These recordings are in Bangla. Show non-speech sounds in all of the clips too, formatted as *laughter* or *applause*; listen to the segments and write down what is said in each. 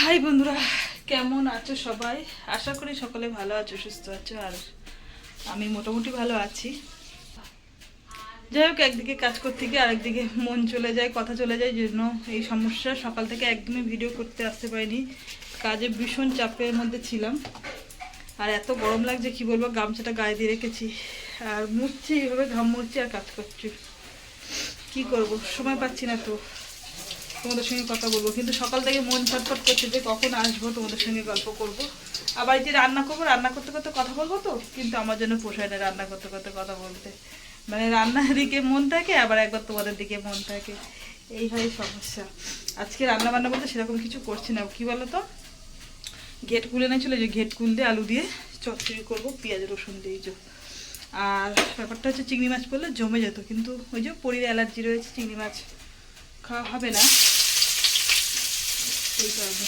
হাই বন্ধুরা, কেমন আছো সবাই? আশা করি সকলে ভালো আছো, সুস্থ আছো, আর আমি মোটামুটি ভালো আছি। যাই হোক, একদিকে কাজ করতে গিয়ে আরেকদিকে মন চলে যায়, কথা চলে যায় জন্য এই সমস্যা সকাল থেকে একদমই ভিডিও করতে আসতে পারিনি। কাজে ভীষণ চাপের মধ্যে ছিলাম। আর এত গরম লাগছে, কি বলব, গামছাটা গায়ে দিয়ে রেখেছি। আর মুড়ছি এইভাবে ঘাম মুড়ছি আর কাজ করছি। কি করব, সময় পাচ্ছি না তো। তোমাদের সঙ্গে কথা বলব। কিন্তু সকাল থেকে মন ছটফট করছে যে কখন আসব, তোমাদের সঙ্গে গল্প করব। আবার যে রান্না করব, রান্না করতে করতে কথা বলব তো? কিন্তু আমার জন্য পোষায় না রান্না করতে করতে কথা বলতে। মানে রান্নার দিকে মন থাকে, আবার একবার তোমাদের দিকে মন থাকে। এই হয় সমস্যা। আজকে রান্না বান্না বলতে সেরকম কিছু করছি না। কি বলো তো ঘেট কুলে না চলে যে ঘেট কুল দিয়ে আলু দিয়ে চচ্চড়ি করব, পেঁয়াজ, রসুন দিয়ে যে। আর ব্যাপারটা হচ্ছে চিংড়ি মাছ পড়লে জমে যেত। কিন্তু ওই যে পরির অ্যালার্জি রয়েছে, চিংড়ি মাছ খাওয়া হবে না। কারণে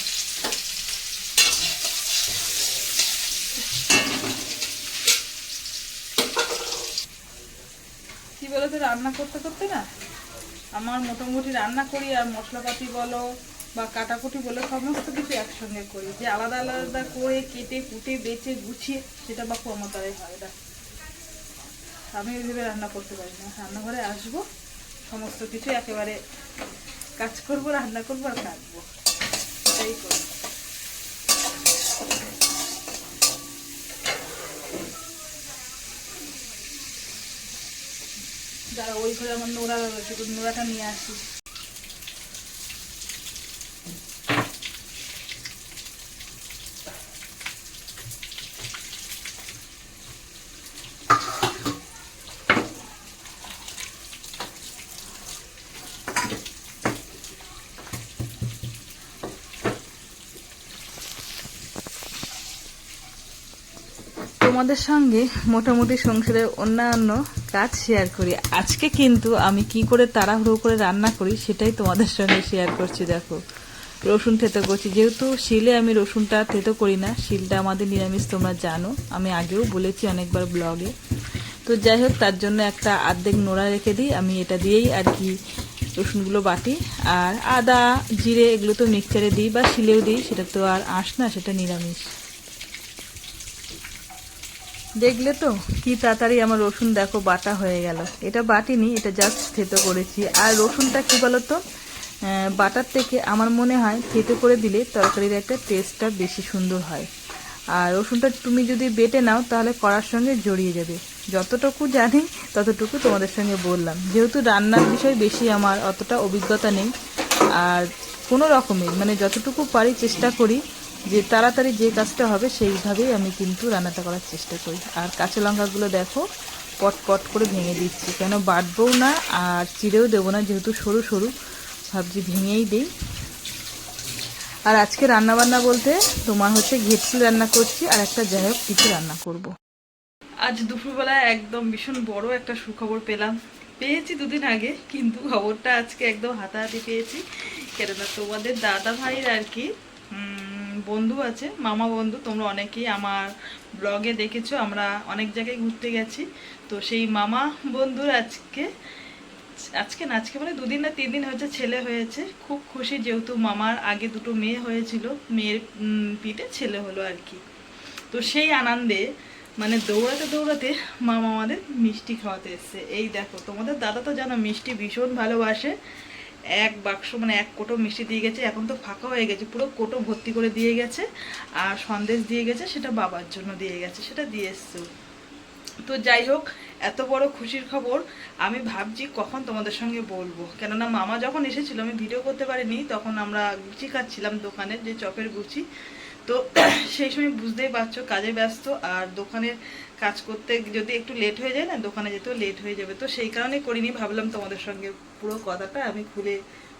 কি বলতো, রান্না করতে করতে না আমার মোটামুটি রান্না করি আর মশলাপাতি বলো বা কাটাকুটি বলো, সমস্ত কিছু একসঙ্গে করি। যে আলাদা আলাদা করে কেটে কুটে বেচে গুছিয়ে সেটা বাপু আমার হয় না। আমি ওইভাবে রান্না করতে পারি না। রান্নাঘরে আসব, সমস্ত কিছু একেবারে কাজ করব, রান্না করব আর কাটবো করি যারা ওই ঘরে আমার নোড়া তো নোড়াটা নিয়ে আসি। তোমাদের সঙ্গে মোটামুটি সংসারের অন্যান্য কাজ শেয়ার করি। আজকে কিন্তু আমি কি করে তাড়াহুড়ো করে রান্না করি সেটাই তোমাদের সঙ্গে শেয়ার করছি, দেখো। রসুন থেতো করছি। যেহেতু শিলে আমি রসুনটা থেতো করি না, শিলটা আমাদের নিরামিষ, তোমরা জানো। আমি আগেও বলেছি অনেকবার ব্লগে। তো যাই হোক, তার জন্য একটা আর্ধেক নোড়া রেখে দিই। আমি এটা দিয়েই আর কি রসুনগুলো বাটি। আর আদা, জিরে এগুলো তো মিক্সচারে দিই বা শিলেও দিই, সেটা তো আর আঁশ না, সেটা নিরামিষ। দেখলে তো? কি তাড়াতাড়ি আমার রসুন দেখো বাটা হয়ে গেল। এটা বাটিনি এটা জাস্ট থেতো করেছি। আর রসুনটা কি বলতো? আহ, বাটার থেকে আমার মনে হয় থেতো করে দিলে তরকারির একটা টেস্টটা বেশি সুন্দর হয়। আর রসুনটা তুমি যদি বেটে নাও তাহলে কড়ার সঙ্গে জড়িয়ে যাবে। যতটুকু জানি ততটুকু তোমাদের সঙ্গে বললাম। যেহেতু রান্নার বিষয় বেশি আমার অতটা অভিজ্ঞতা নেই। আর কোনো রকমের মানে যতটুকু পারি চেষ্টা করি যে তাড়াতাড়ি যে কাজটা হবে সেইভাবেই আমি কিন্তু রান্নাটা করার চেষ্টা করি। আর কাঁচা লঙ্কাগুলো দেখো, পট পট করে ভেঙে দিচ্ছি। কেন বাটবও না আর চিড়েও দেবো না, যেহেতু সরু সরু, ভাবছি ভেঙেই দিই। আর আজকে রান্না বান্না বলতে তোমার হচ্ছে ঘেটকি রান্না করছি আর একটা যাই হোক কিছু রান্না করব। আজ দুপুরবেলা একদম ভীষণ বড় একটা সুখবর পেলাম। পেয়েছি দুদিন আগে, কিন্তু খবরটা আজকে একদম হাতাহাতি পেয়েছি। কেননা তোমাদের দাদা ভাইয়ের আর কি বন্ধু আছে, মামা বন্ধু, তোমরা অনেকেই আমার ব্লগে দেখেছ, আমরা অনেক জায়গায় ঘুরতে গেছি। তো সেই মামা বন্ধুর আজকে আজকে না, আজকে মানে দুদিন না তিন দিন হয়েছে ছেলে হয়েছে। খুব খুশি যেহেতু মামার আগে দুটো মেয়ে হয়েছিল, মেয়ের পিঠে ছেলে হলো আর কি। তো সেই আনন্দে মানে দৌড়াতে দৌড়াতে মামা আমাদের মিষ্টি খাওয়াতে এসছে। এই দেখো, তোমাদের দাদা তো জানো মিষ্টি ভীষণ ভালোবাসে। এক বাক্স মানে এক কোটো মিষ্টি দিয়ে গেছে, এখন তো ফাঁকা হয়ে গেছে, পুরো কোটো ভর্তি করে দিয়ে গেছে, আর সন্দেশ দিয়ে গেছে, সেটা বাবার জন্য দিয়ে গেছে, সেটা দিয়ে এসছে তো যাই হোক, এত বড় খুশির খবর, আমি ভাবছি কখন তোমাদের সঙ্গে বলব। কেননা মামা যখন এসেছিল, আমি ভিডিও করতে পারিনি, তখন আমরা গুচি খাচ্ছিলাম দোকানে, যে চপের গুচি। তো সেই সময় বুঝতেই পারছ কাজে ব্যস্ত আর দোকানের কাজ করতে যদি একটু লেট হয়ে যায় না, দোকানে যেতেও লেট হয়ে যাবে। তো সেই কারণে করিনি, ভাবলাম তোমাদের সঙ্গে পুরো কথাটা আমি খুলে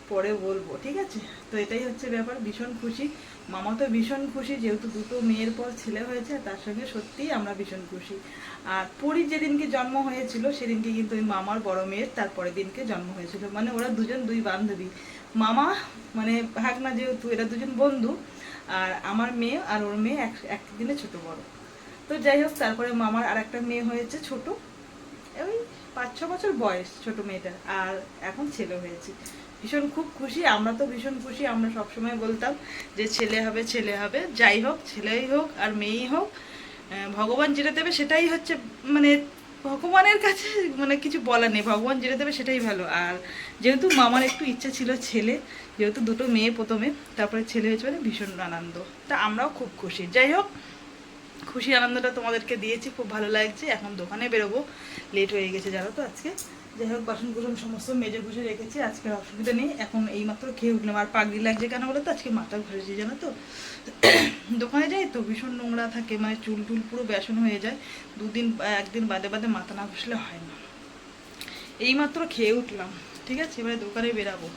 পরে বলব, ঠিক আছে? তো এটাই হচ্ছে ব্যাপার, ভীষণ খুশি। মামা তো ভীষণ খুশি, যেহেতু দুটো মেয়ের পর ছেলে হয়েছে তার সঙ্গে সত্যিই আমরা ভীষণ খুশি। আর পরীর যেদিনকে জন্ম হয়েছিল, সেদিনকে কিন্তু ওই মামার বড় মেয়ের তারপরের দিনকে জন্ম হয়েছিল। মানে ওরা দুজন দুই বান্ধবী। মামা মানে ভাগনা যেহেতু, এরা দুজন বন্ধু আর আমার মেয়ে আর ওর মেয়ে এক একদিনে ছোট বড়। তো যাই হোক, তারপরে মামার আর একটা মেয়ে হয়েছে ছোট। ওই পাঁচ, ছ বছর বয়স ছোট মেয়েটার, আর এখন ছেলে হয়েছে। ভীষণ খুব খুশি, আমরা তো ভীষণ খুশি, আমরা সবসময় বলতাম যে ছেলে হবে ছেলে হবে। যাই হোক, ছেলেই হোক আর মেয়েই হোক ভগবান যেটা দেবে সেটাই হচ্ছে মানে ভগবানের কাছে মানে কিছু বলার নেই। ভগবান যেটা দেবে সেটাই ভালো। আর যেহেতু মামার একটু ইচ্ছা ছিল ছেলে, যেহেতু দুটো মেয়ে প্রথমে, তারপরে ছেলে হয়েছে মানে ভীষণ আনন্দ। তা আমরাও খুব খুশি। যাই হোক, খুশি আনন্দটা তোমাদেরকে দিয়েছি, খুব ভালো লাগছে। এখন দোকানে বেরোবো। লেট হয়ে গেছে, জানো তো আজকে। যাই হোক বাসন কুসন সমস্ত মেজে ঘুষে রেখেছি, আজকের অসুবিধা নেই। এখন এই মাত্র খেয়ে উঠলাম। আর পাগড়ি লাগছে কেন বলে তো? আজকে মাথা ঘুরেছি, জানো তো? *clears throat* দোকানে যাই তো, ভীষণ নোংরা থাকে মানে চুল টুল পুরো বেসন হয়ে যায়। দুদিন, একদিন বাদে বাদে মাথা না ঘুষলে হয় না। এই মাত্র খেয়ে উঠলাম। ঠিক আছে? এবারে দোকানে বেরাবো।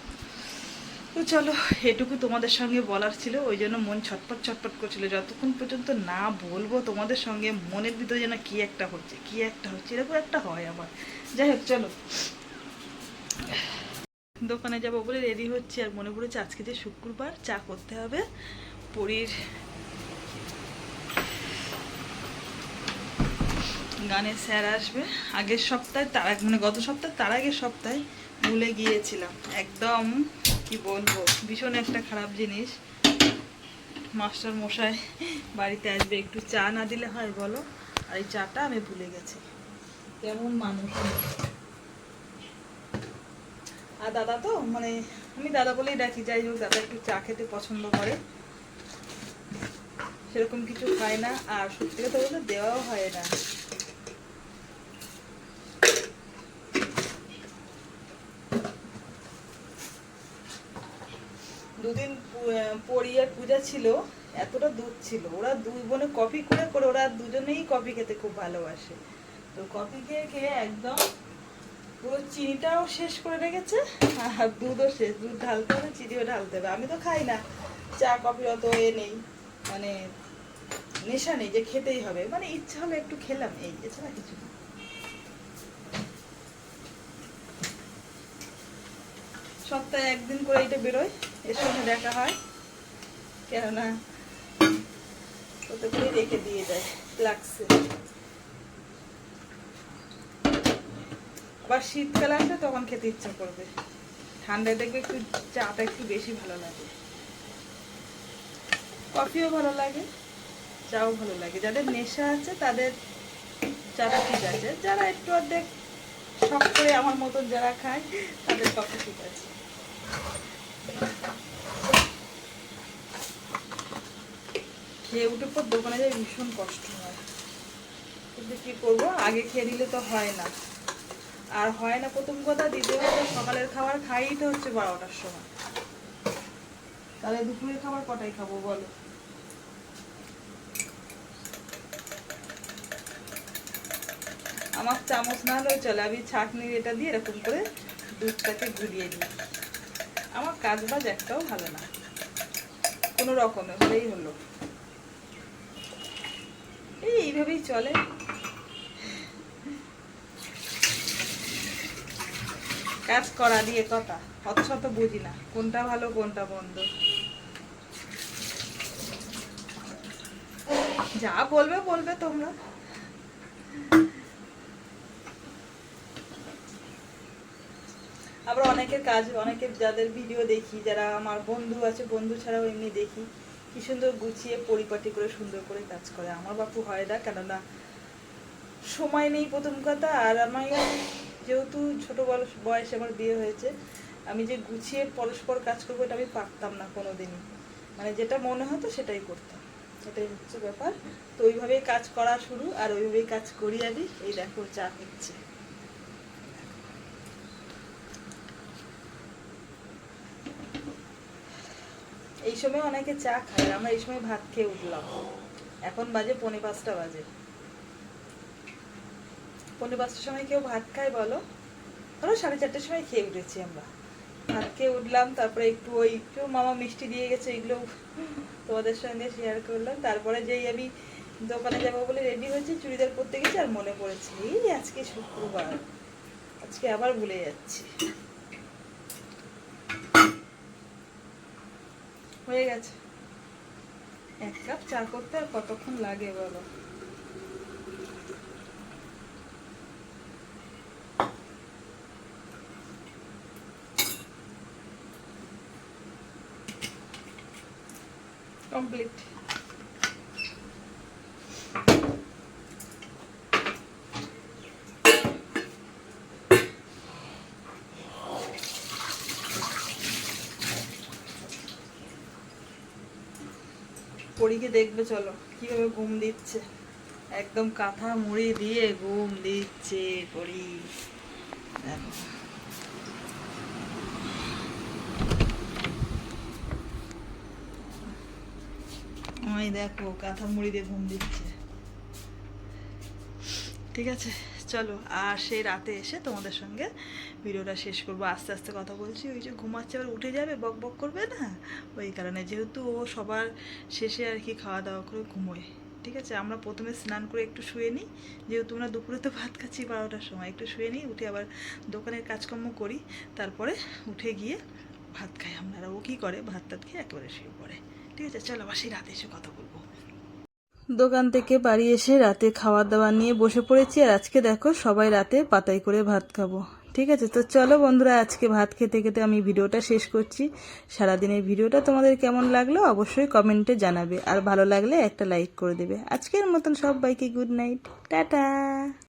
তো চলো, এটুকু তোমাদের সঙ্গে বলার ছিল, ওই জন্য মন ছটপট ছটপট করছিল। যতক্ষণ পর্যন্ত না বলব তোমাদের সঙ্গে, মনের ভিতরে যেন কি একটা হচ্ছে, কি একটা হচ্ছে, এরকম একটা হয় আমার। যাই হোক, চলো। দোকানে যাব বলে রেডি হচ্ছে, আর মনে পড়েছে আজকে যে শুক্রবার, চা করতে হবে, পরীর গানের স্যার আসবে। আগের সপ্তাহে, তার মানে গত সপ্তাহে, তার আগের সপ্তাহে ভুলে গিয়েছিলাম। একদম কি বলব? ভীষণ একটা খারাপ জিনিস। মাস্টার মশাই বাড়িতে আসবে, একটু চা না দিলে হয় বলো? আর এই চাটা আমি ভুলে গেছি। কেমন মানুষ। আর দাদা তো মানে আমি দাদা বলেই ডাকি, যাই হোক, দাদা একটু চা খেতে পছন্দ করে। সেরকম কিছু খায় না, আর সত্যি কথা বলতে দেওয়াও হয় না। দুদিন পু- আহ, পরিয়ার পূজা ছিল এতটা দুধ ছিল। ওরা দুই বোনে কফি করে করে ওরা দুজনেই কফি খেতে খুব ভালোবাসে। তো কফি খেয়ে খেয়ে একদম পুরো চিনিটাও শেষ করে রেখেছে আর দুধও শেষ। দুধ ঢালতে হবে চিনিও ঢালতে হবে। আমি তো খাই না। চা কফি অত এ নেই। মানে নেশা নেই যে খেতেই হবে। মানে ইচ্ছা হলে একটু খেলাম। এই এছাড়া কিছু সপ্তাহে একদিন করে এটা বেরোয়। এর সঙ্গে দেখা হয়। কেননা করে রেখে দিয়ে যায়, লাগছে। আবার শীতকাল আসলে তখন খেতে ইচ্ছা করবে। ঠান্ডায় দেখবে একটু চাটা একটু বেশি ভালো লাগে। কফিও ভালো লাগে, চাও ভালো লাগে। যাদের নেশা আছে, তাদের চাটা ঠিক আছে। যারা একটু অর্ধেক শখ করে আমার মতন যারা খায়, তাদের কফি ঠিক আছে। খেয়ে উঠে পর দোকানে যাই, ভীষণ কষ্ট হয়। কিন্তু আগে খেয়ে নিলে তো হয় না। আর হয় না প্রথম কথা সকালের খাবার খাইই তো হচ্ছে বারোটার সময়। তাহলে দুপুরের খাবার কটাই খাব বলো? আমার চামচ না হলেও চলে, আমি ছাঁকনির এটা দিয়ে এরকম করে দুধটাকে ঘুরিয়ে দিই। আমার কাজ বাজ একটাও ভালো না। কোনো রকমে, হলেই হলো। এই এইভাবেই চলে। কাজ করা দিয়ে কথা অত বুঝি না, কোনটা ভালো, কোনটা বন্ধ যা বলবে বলবে তোমরা। আবার অনেকের কাজ, অনেকের যাদের ভিডিও দেখি, যারা আমার বন্ধু আছে, বন্ধু ছাড়াও এমনি দেখি, কি সুন্দর গুছিয়ে, পরিপাটি করে, সুন্দর করে কাজ করে। আমার বাপু হয় না, কেননা সময় নেই প্রথম কথা, আর আমার যেহেতু ছোট বয়স, বয়সে আমার বিয়ে হয়েছে, আমি যে গুছিয়ে পরস্পর কাজ করব, এটা আমি পারতাম না কোনো দিনই মানে যেটা মনে হতো, সেটাই করতাম। এটাই হচ্ছে ব্যাপার। তো ওইভাবেই কাজ করা শুরু, আর ওইভাবেই কাজ করি আমি। এই দেখো, চা হচ্ছে এই সময় অনেকে চা খায় আমরা এই সময় ভাত খেয়ে উঠলাম। এখন বাজে পৌনে পাঁচটা বাজে। পৌনে পাঁচটার সময় কেউ ভাত খায় বলো? ধরো সাড়ে চারটের সময় খেয়ে উঠেছি আমরা। ভাত খেয়ে উঠলাম, তারপরে একটু ওই একটু মামা মিষ্টি দিয়ে গেছে, এগুলো তোমাদের সঙ্গে শেয়ার করলাম। তারপরে যেই আমি দোকানে যাব বলে রেডি হয়েছি, চুড়িদার পরতে গেছি আর মনে পড়েছে, এই আজকে শুক্রবার। আজকে আবার ভুলে যাচ্ছি। হয়ে গেছে। এক কাপ চা করতে আর কতক্ষণ লাগে বলো? কমপ্লিট পরীকে দেখবে, চলো। কীভাবে ঘুম দিচ্ছে? একদম কাঁথা মুড়ি দিয়ে ঘুম দিচ্ছে পরি। দেখো। কাঁথা মুড়ি দিয়ে ঘুম দিচ্ছে। ঠিক আছে? চলো, আর সেই রাতে এসে তোমাদের সঙ্গে ভিডিওটা শেষ করব। আস্তে আস্তে কথা বলছি, ওই যে ঘুমাচ্ছে, আবার উঠে যাবে, বক বক করবে না? ওই কারণে যেহেতু ও সবার শেষে আর কি খাওয়া দাওয়া করে ঘুমোয়। ঠিক আছে, আমরা প্রথমে স্নান করে একটু শুয়ে নিই। যেহেতু আমরা দুপুরে তো ভাত খাচ্ছি বারোটার সময়, একটু শুয়ে নিই, উঠে আবার দোকানের কাজকর্ম করি। তারপরে উঠে গিয়ে ভাত খাই আমরা। ও কী করে? ভাত টাত খেয়ে একেবারে শুয়ে পড়ে। ঠিক আছে, চলো আবার সেই রাতে এসে কথা বলব। দোকান থেকে বাড়ি এসে রাতে খাওয়া দাওয়া নিয়ে বসে পড়েছি আর আজকে দেখো সবাই রাতে পাতাই করে ভাত খাব। ঠিক আছে? তো চলো বন্ধুরা, আজকে ভাত খেতে খেতে আমি ভিডিওটা শেষ করছি। সারাদিনের ভিডিওটা তোমাদের কেমন লাগল অবশ্যই কমেন্টে জানাবে। আর ভালো লাগলে একটা লাইক করে দেবে। আজকের মতন সবাইকে গুড নাইট। টাটা!